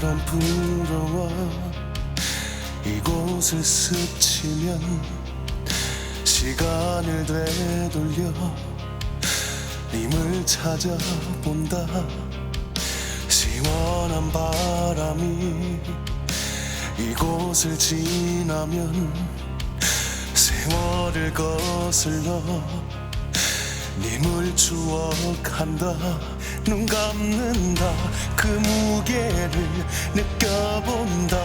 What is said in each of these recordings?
바람 불어와 이곳을 스치면 시간을 되돌려 님을 찾아본다. 시원한 바람이 이곳을 지나면 세월을 거슬러 님을 추억한다. 눈 감는다. 그 무게를 느껴본다.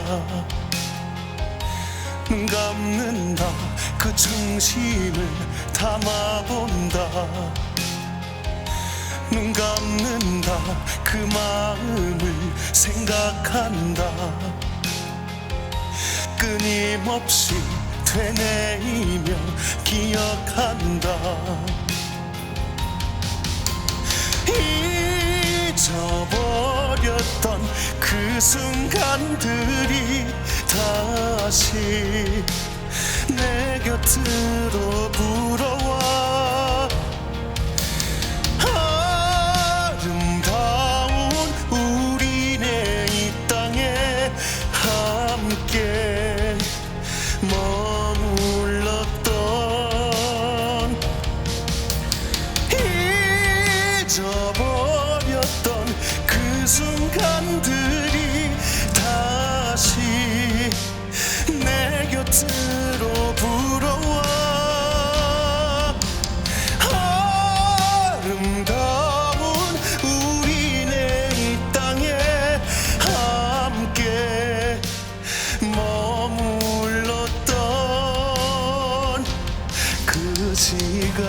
눈 감는다. 그 중심을 담아본다. 눈 감는다. 그 마음을 생각한다. 끊임없이 되뇌이며 기억한다 순간들이 다시 내 곁으로 불어와. 아름다운 우리네 이 땅에 함께 머물렀던 잊어버렸던 그 순간들이 다시 내 곁으로 불어와. 아름다운 우리네 이 땅에 함께 머물렀던 그 시간.